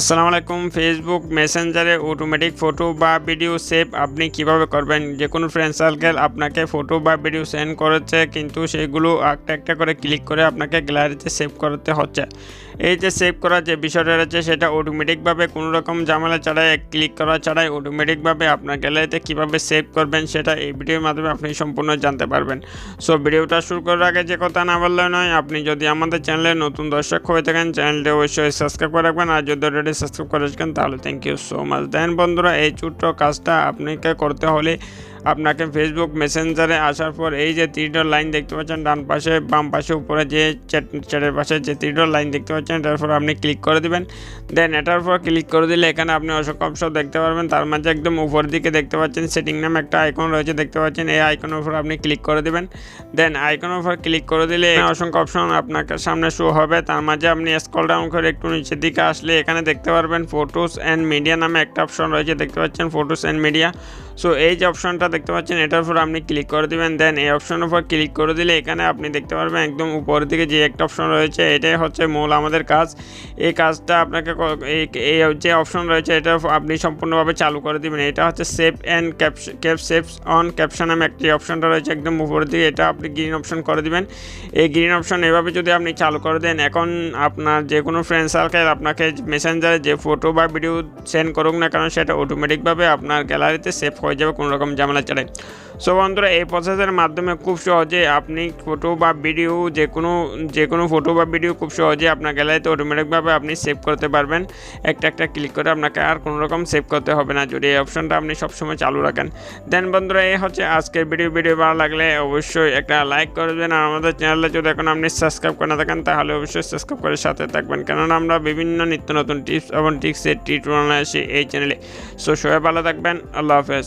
আসসালামু আলাইকুম। ফেসবুক মেসেঞ্জারে অটোমেটিক ফটো বা ভিডিও সেভ আপনি কীভাবে করবেন? যে কোনো ফ্রেন্ড সার্কেল আপনাকে ফটো বা ভিডিও সেন্ড করেছে, কিন্তু সেগুলো একটা একটা করে ক্লিক করে আপনাকে গ্যালারিতে সেভ করতে হচ্ছে। এই যে সেভ করার যে বিষয়টা রয়েছে সেটা অটোমেটিকভাবে কোনো রকম ছাড়াই ক্লিক করা ছাড়াই অটোমেটিকভাবে আপনার গ্যালারিতে কীভাবে সেভ করবেন সেটা এই ভিডিওর মাধ্যমে আপনি সম্পূর্ণ জানতে পারবেন। সো ভিডিওটা শুরু করার আগে যে কথা না বললে নয়, আপনি যদি আমাদের চ্যানেলে নতুন দর্শক হয়ে থাকেন চ্যানেলটি অবশ্যই সাবস্ক্রাইব করে রাখবেন আর যদি অলরেডি সাবস্ক্রাইব করে রাখেন তাহলে thank you so much then বন্ধুরা, এই ছোট্ট কাজটা আপনাকে করতে হলে আপনাকে ফেসবুক মেসেঞ্জারে আসার পর এই যে তীরডর লাইন দেখতে পাচ্ছেন, ডান পাশে, বাম পাশে, উপরে যে চ্যাট, চ্যাটের পাশে যে তীরডর লাইন দেখতে পাচ্ছেন, এটার পর আপনি ক্লিক করে দিবেন। দেন এটার পর ক্লিক করে দিলে এখানে আপনি অসংখ্য অপশন দেখতে পারবেন। তার মাঝে একদম উপর দিকে দেখতে পাচ্ছেন সেটিং নামে একটা আইকন রয়েছে, দেখতে পাচ্ছেন, এই আইকনের উপর আপনি ক্লিক করে দিবেন। দেন আইকনের উপর ক্লিক করে দিলে অসংখ্য অপশন আপনার সামনে শো হবে। তার মাঝে আপনি স্ক্রল ডাউন করে একটু নিচের দিকে আসলে এখানে দেখতে পারবেন ফটোস অ্যান্ড মিডিয়া নামে একটা অপশন রয়েছে, দেখতে পাচ্ছেন ফটোস অ্যান্ড মিডিয়া সো এই যে অপশনটা দেখতে পাচ্ছেন, এটার উপর আপনি ক্লিক করে দিবেন দেন এই অপশনের উপর ক্লিক করে দিলে এখানে আপনি দেখতে পারবেন একদম উপরের দিকে যে একটা অপশন রয়েছে, এটাই হচ্ছে মূল আমাদের কাজ। এই কাজটা আপনাকে এই যে অপশন রয়েছে, এটা আপনি সম্পূর্ণভাবে চালু করে দিবেন। এটা হচ্ছে save and cap save on caption নামে একটি অপশনটা রয়েছে একদম উপরের দিকে, এটা আপনি গ্রিন অপশন করে দিবেন। এই গ্রিন অপশন এভাবে যদি আপনি চালু করে দেন, এখন আপনার যে কোনো ফ্রেন্ড সার্কেল আপনাকে মেসেঞ্জারে যে ফটো বা ভিডিও সেন্ড করুক না কারণ সেটা অটোমেটিকভাবে আপনার গ্যালারিতে সেভ হয়ে যাবে কোনো রকম ঝামেলা ছাড়াই। সো বন্ধুরা, এই প্রসেসের মাধ্যমে খুব সহজে আপনি ফটো বা ভিডিও যে কোনো যে কোনো ফটো বা ভিডিও খুব সহজে আপনার গ্যালারিতে অটোমেটিকভাবে আপনি সেভ করতে পারবেন। একটা একটা ক্লিক করে আপনাকে আর কোনো রকম সেভ করতে হবে না। যদি এই অপশনটা আপনি সবসময় চালু রাখেন। দেন বন্ধুরা, এই হচ্ছে আজকের ভিডিও ভিডিও ভালো লাগলে অবশ্যই একটা লাইক করে করবেন আর আমাদের চ্যানেলে যদি এখন আপনি সাবস্ক্রাইব করে না থাকেন, তাহলে অবশ্যই সাবস্ক্রাইব করে সাথে থাকবেন। কেননা আমরা বিভিন্ন নিত্য নতুন টিপস এবং টিক্সের টিউটোরিয়াল আসি এই চ্যানেলে সো সবাই ভালো থাকবেন। আল্লাহ হাফেজ।